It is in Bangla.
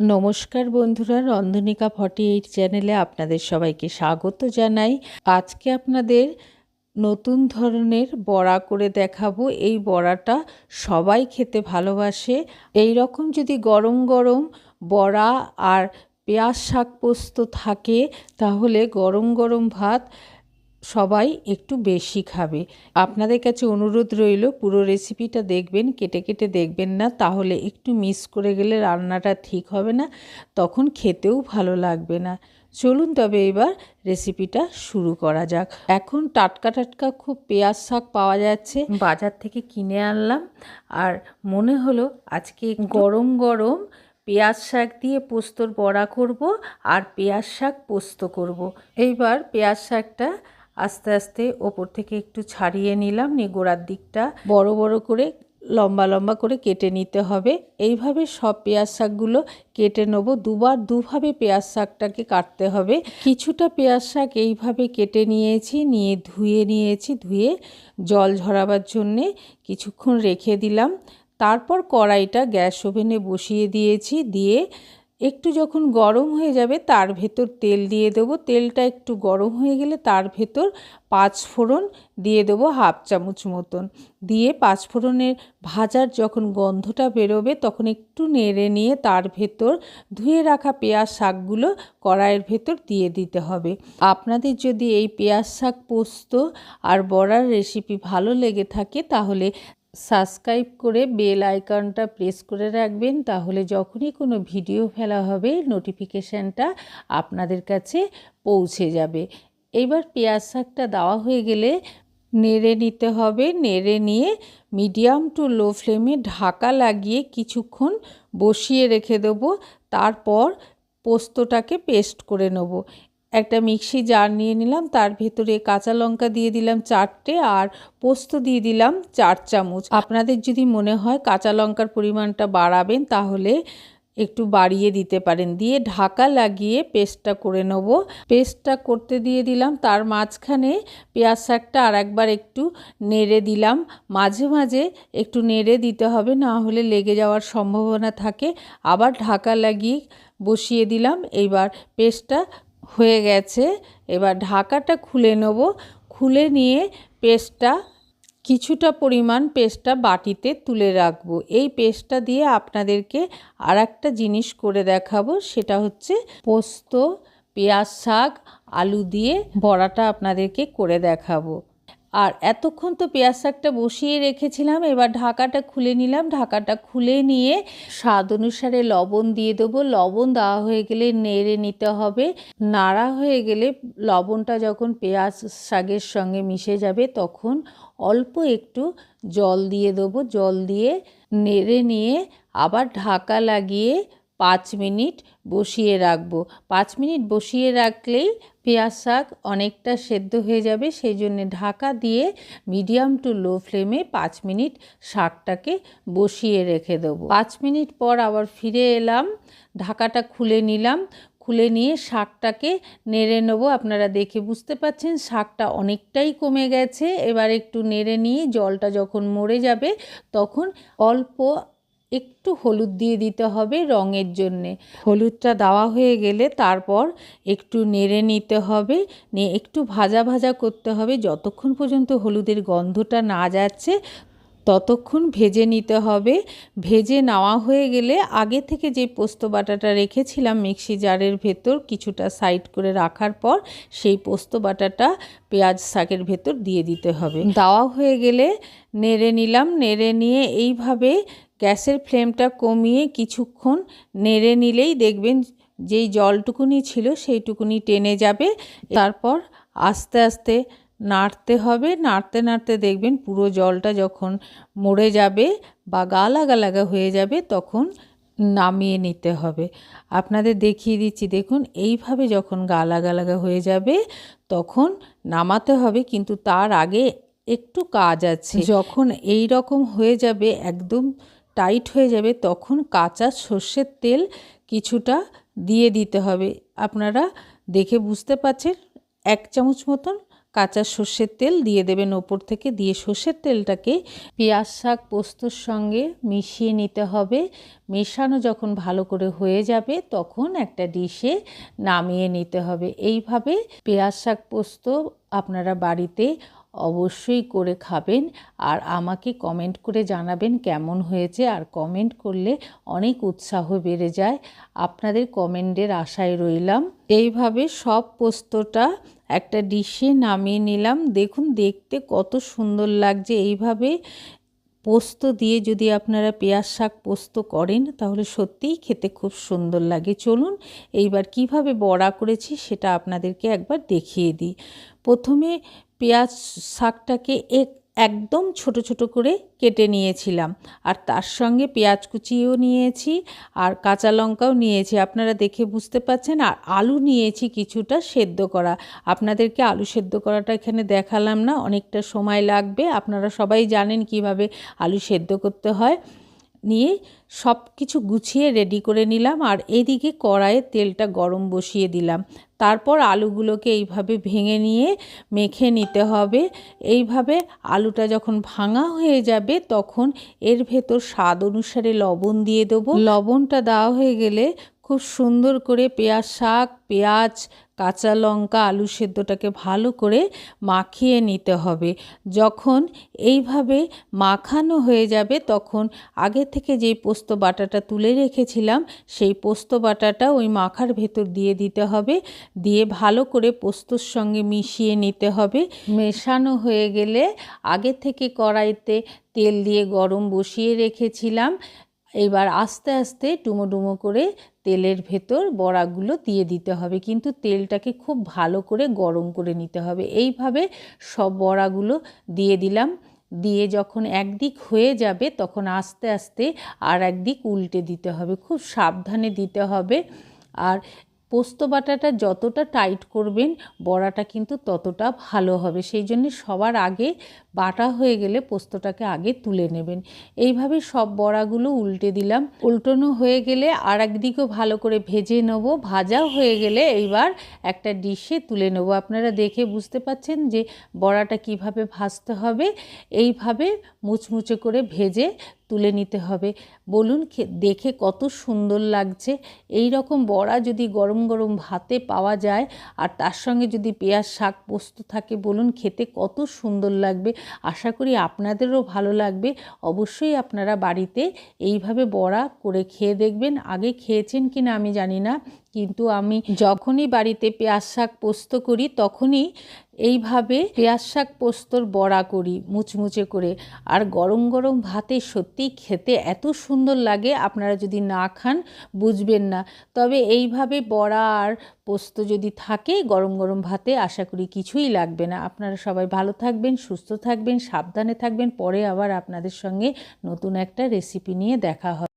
নমস্কার বন্ধুরা, রন্ধনিকা ফর্টি এইট চ্যানেলে আপনাদের সবাইকে স্বাগত জানাই। আজকে আপনাদের নতুন ধরনের বড়া করে দেখাবো। এই বড়াটা সবাই খেতে ভালোবাসে। এই রকম যদি গরম গরম বড়া আর পেঁয়াজ শাক পোস্ত থাকে, তাহলে গরম গরম ভাত সবাই একটু বেশি খাবে। আপনাদের কাছে অনুরোধ রইল, পুরো রেসিপিটা দেখবেন, কেটে কেটে দেখবেন না, তাহলে একটু মিস করে গেলে রান্নাটা ঠিক হবে না, তখন খেতেও ভালো লাগবে না। চলুন তবে এবার রেসিপিটা শুরু করা যাক। এখন টাটকা টাটকা খুব পেঁয়াজ শাক পাওয়া যাচ্ছে। বাজার থেকে কিনে আনলাম, আর মনে হলো আজকে গরম গরম পেঁয়াজ শাক দিয়ে পোস্তর বড়া করব, আর পেঁয়াজ শাক পোস্ত করব। এইবার পেঁয়াজ শাকটা আস্তে আস্তে ওপর থেকে একটু ছাড়িয়ে নিলাম, নিয়ে গোড়ার দিকটা বড় বড় করে লম্বা লম্বা করে কেটে নিতে হবে। এইভাবে সব পেঁয়াজ শাকগুলো কেটে নেব। দুবার দুভাবে পেঁয়াজ শাকটাকে কাটতে হবে। কিছুটা পেঁয়াজ শাক এইভাবে কেটে নিয়েছি, নিয়ে ধুয়ে নিয়েছি, ধুয়ে জল ঝরাবার জন্যে কিছুক্ষণ রেখে দিলাম। তারপর কড়াইটা গ্যাস ওভেনে বসিয়ে দিয়েছি, দিয়ে একটু যখন গরম হয়ে যাবে, তার ভেতর তেল দিয়ে দেব। তেলটা একটু গরম হয়ে গেলে তার ভেতর পাঁচ ফোড়ন দিয়ে দেবো হাফ চামচ মতন। দিয়ে পাঁচ ফোড়নের ভাজার যখন গন্ধটা বেরোবে, তখন একটু নেড়ে নিয়ে তার ভেতর ধুয়ে রাখা পেঁয়াজ শাকগুলো কড়াইয়ের ভেতর দিয়ে দিতে হবে। আপনাদের যদি এই পেঁয়াজ শাক পোস্ত আর বড়ার রেসিপি ভালো লেগে থাকে, তাহলে সাবস্ক্রাইব করে বেল আইকনটা প্রেস করে রাখবেন, তাহলে যখনই কোনো ভিডিও ফেলা হবে, নোটিফিকেশানটা আপনাদের কাছে পৌঁছে যাবে। এইবার পেঁয়াজ শাকটা দেওয়া হয়ে গেলে নেড়ে নিতে হবে। নেড়ে নিয়ে মিডিয়াম টু লো ফ্লেমে ঢাকা লাগিয়ে কিছুক্ষণ বসিয়ে রেখে দেবো। তারপর পোস্তটাকে পেস্ট করে নেব। একটা মিক্সি জার নিয়ে নিলাম, তার ভেতরে কাঁচা লঙ্কা দিয়ে দিলাম চারটে আর পোস্ত দিয়ে দিলাম চার চামচ। আপনাদের যদি মনে হয় কাঁচা লঙ্কার পরিমাণটা বাড়াবেন, তাহলে একটু বাড়িয়ে দিতে পারেন। দিয়ে ঢাকা লাগিয়ে পেস্টটা করে নেব। পেস্টটা করতে দিয়ে দিলাম, তার মাঝখানে পেঁয়াজ শাকটা আর একবার একটু নেড়ে দিলাম। মাঝে মাঝে একটু নেড়ে দিতে হবে, না হলে লেগে যাওয়ার সম্ভাবনা থাকে। আবার ঢাকা লাগিয়ে বসিয়ে দিলাম, এইবার পেস্টটা হয়ে গেছে। এবার ঢাকাটা খুলে নেব। খুলে নিয়ে পেস্টটা, কিছুটা পরিমাণ পেস্টটা বাটিতে তুলে রাখব। এই পেস্টটা দিয়ে আপনাদেরকে আর একটা জিনিস করে দেখাবো। সেটা হচ্ছে পোস্ত, পেঁয়াজ শাক, আলু দিয়ে বড়াটা আপনাদেরকে করে দেখাবো। আর এতক্ষণ তো পেঁয়াজ শাকটা বসিয়ে রেখেছিলাম, এবার ঢাকাটা খুলে নিলাম। ঢাকাটা খুলে নিয়ে স্বাদ অনুসারে লবণ দিয়ে দেবো। লবণ দেওয়া হয়ে গেলে নেড়ে নিতে হবে। নাড়া হয়ে গেলে লবণটা যখন পেঁয়াজ শাকের সঙ্গে মিশে যাবে, তখন অল্প একটু জল দিয়ে দেবো। জল দিয়ে নেড়ে নিয়ে আবার ঢাকা লাগিয়ে পাঁচ মিনিট বসিয়ে রাখব। পাঁচ মিনিট বসিয়ে রাখলেই পেঁয়াজ শাক অনেকটা সেদ্ধ হয়ে যাবে। সেই জন্য ঢাকা দিয়ে মিডিয়াম টু লো ফ্লেমে পাঁচ মিনিট শাকটাকে বসিয়ে রেখে দেবো। পাঁচ মিনিট পর আবার ফিরে এলাম, ঢাকাটা খুলে নিলাম। খুলে নিয়ে শাকটাকে নেড়ে নেব। আপনারা দেখে বুঝতে পাচ্ছেন শাকটা অনেকটাই কমে গেছে। এবার একটু নেড়ে নিয়ে জলটা যখন মরে যাবে তখন অল্প একটু হলুদ দিয়ে দিতে হবে রঙের জন্যে। হলুদটা দেওয়া হয়ে গেলে তারপর একটু নেড়ে নিতে হবে, নিয়ে একটু ভাজা ভাজা করতে হবে। যতক্ষণ পর্যন্ত হলুদের গন্ধটা না যাচ্ছে, ততক্ষণ ভেজে নিতে হবে। ভেজে নেওয়া হয়ে গেলে আগে থেকে যে পোস্ত বাটাটা রেখেছিলাম মিক্সি জারের ভেতর কিছুটা সাইড করে রাখার পর সেই পোস্ত বাটাটা পেঁয়াজ শাকের ভেতর দিয়ে দিতে হবে। দেওয়া হয়ে গেলে নেড়ে নিলাম, নেড়ে নিয়ে এইভাবে গ্যাসের ফ্লেমটা কমিয়ে কিছুক্ষণ নেড়ে নিলেই দেখবেন যেই জলটুকুনি ছিল সেইটুকুনি টেনে যাবে। তারপর আস্তে আস্তে নাড়তে হবে। নাড়তে নাড়তে দেখবেন পুরো জলটা যখন মরে যাবে বা গা লাগা লাগা হয়ে যাবে তখন নামিয়ে নিতে হবে। আপনাদের দেখিয়ে দিচ্ছি, দেখুন এইভাবে যখন গা লাগা লাগা হয়ে যাবে তখন নামাতে হবে, কিন্তু তার আগে একটু কাজ আছে। যখন এই রকম হয়ে যাবে একদম টাইট হয়ে যাবে, তখন কাঁচা সর্ষের তেল কিছুটা দিয়ে দিতে হবে। আপনারা দেখে বুঝতে পারছেন? এক চামচ মতন কাঁচা সর্ষের তেল দিয়ে দেবেন ওপর থেকে, দিয়ে সর্ষের তেলটাকে পেঁয়াজ শাক পোস্তর সঙ্গে মিশিয়ে নিতে হবে। মেশানো যখন ভালো করে হয়ে যাবে, তখন একটা ডিশে নামিয়ে নিতে হবে। এইভাবে পেঁয়াজ শাক পোস্ত আপনারা বাড়িতে অবশ্যই করে খাবেন আর আমাকে কমেন্ট করে জানাবেন কেমন হয়েছে আর কমেন্ট করলে অনেক উৎসাহ বেড়ে যায়। আপনাদের কমেন্টের আশায় রইলাম। এইভাবে সব পোস্তটা একটা ডিশে নামিয়ে নিলাম। দেখুন, দেখতে কত সুন্দর লাগছে। এইভাবে পোস্ত দিয়ে যদি আপনারা পেঁয়াজ শাক পোস্ত করেন, তাহলে সত্যিই খেতে খুব সুন্দর লাগে। চলুন, এইবার কীভাবে বড়া করেছি সেটা আপনাদেরকে একবার দেখিয়ে দিই। প্রথমে পেঁয়াজ শাকটাকে এক, একদম ছোট ছোট করে কেটে নিয়েছিলাম। আর তার সঙ্গে পেঁয়াজ কুচিও নিয়েছি আর কাঁচা লঙ্কাও নিয়েছি। আপনারা দেখে বুঝতে পাচ্ছেন আর আলু নিয়েছি কিছুটা সেদ্ধ করা। আপনাদেরকে আলু সেদ্ধ করাটা এখানে দেখালাম না, অনেকটা সময় লাগবে। আপনারা সবাই জানেন কীভাবে আলু সেদ্ধ করতে হয়। নিয়ে সব কিছু গুছিয়ে রেডি করে নিলাম আর এদিকে কড়াইয়ে তেলটা গরম বসিয়ে দিলাম। তারপর আলুগুলোকে এইভাবে ভেঙে নিয়ে মেখে নিতে হবে। এইভাবে আলুটা যখন ভাঙা হয়ে যাবে তখন এর ভেতর স্বাদ অনুসারে লবণ দিয়ে দেবো। লবণটা দেওয়া হয়ে গেলে খুব সুন্দর করে পেঁয়াজ শাক, পেঁয়াজ, কাঁচা লঙ্কা, আলু সেদ্ধটাকে ভালো করে মাখিয়ে নিতে হবে। যখন এইভাবে মাখানো হয়ে যাবে, তখন আগে থেকে যেই পোস্ত বাটাটা তুলে রেখেছিলাম, সেই পোস্ত বাটাটা ওই মাখার ভেতর দিয়ে দিতে হবে। দিয়ে ভালো করে পোস্তর সঙ্গে মিশিয়ে নিতে হবে। মেশানো হয়ে গেলে আগে থেকে কড়াইতে তেল দিয়ে গরম বসিয়ে রেখেছিলাম। এবার আস্তে আস্তে ডুমো ডুমো করে তেলের ভেতর বড়াগুলো দিয়ে দিতে হবে। কিন্তু তেলটাকে খুব ভালো করে গরম করে নিতে হবে। এইভাবে সব বড়াগুলো দিয়ে দিলাম। দিয়ে যখন একদিক হয়ে যাবে তখন আস্তে আস্তে আর একদিক উল্টে দিতে হবে। খুব সাবধানে দিতে হবে। আর পোস্ত বাটাটা যতটা টাইট করবেন, বড়াটা কিন্তু ততটা ভালো হবে। সেই জন্য সবার আগে বাটা হয়ে গেলে পোস্তটাকে আগে তুলে নেবেন। এইভাবে সব বড়াগুলো উল্টে দিলাম। উল্টানো হয়ে গেলে আর একদিকেও ভালো করে ভেজে নেব। ভাজা হয়ে গেলে এইবার একটা ডিশে তুলে নেব। আপনারা দেখে বুঝতে পাচ্ছেন যে বড়াটা কীভাবে ভাজতে হবে। এইভাবে মুচমুচে করে ভেজে তুলে নিতে হবে। বলুন দেখে কত সুন্দর লাগছে। এই রকম বড়া যদি গরম গরম ভাতে পাওয়া যায় আর তার সঙ্গে যদি পেঁয়াজ শাক পোস্ত থাকে, বলুন খেতে কত সুন্দর লাগবে। আশা করি আপনাদেরও ভালো লাগবে। অবশ্যই আপনারা বাড়িতে এইভাবে বড়া করে খেয়ে দেখবেন। আগে খেয়েছেন কি না আমি জানি না। কিন্তু আমি যখনই বাড়িতে পেঁয়াজ শাক পোস্ত করি, তখনই এইভাবে পেঁয়াজ শাক পোস্তর বড়া করি, মুচমুচে করে। আর গরম গরম ভাতে সত্যিই খেতে এত সুন্দর লাগে, আপনারা যদি না খান বুঝবেন না। তবে এইভাবে বড়া আর পোস্ত যদি থাকে গরম গরম ভাতে, আশা করি কিছুই লাগবে না। আপনারা সবাই ভালো থাকবেন, সুস্থ থাকবেন, সাবধানে থাকবেন। পরে আবার আপনাদের সঙ্গে নতুন একটা রেসিপি নিয়ে দেখা হবে।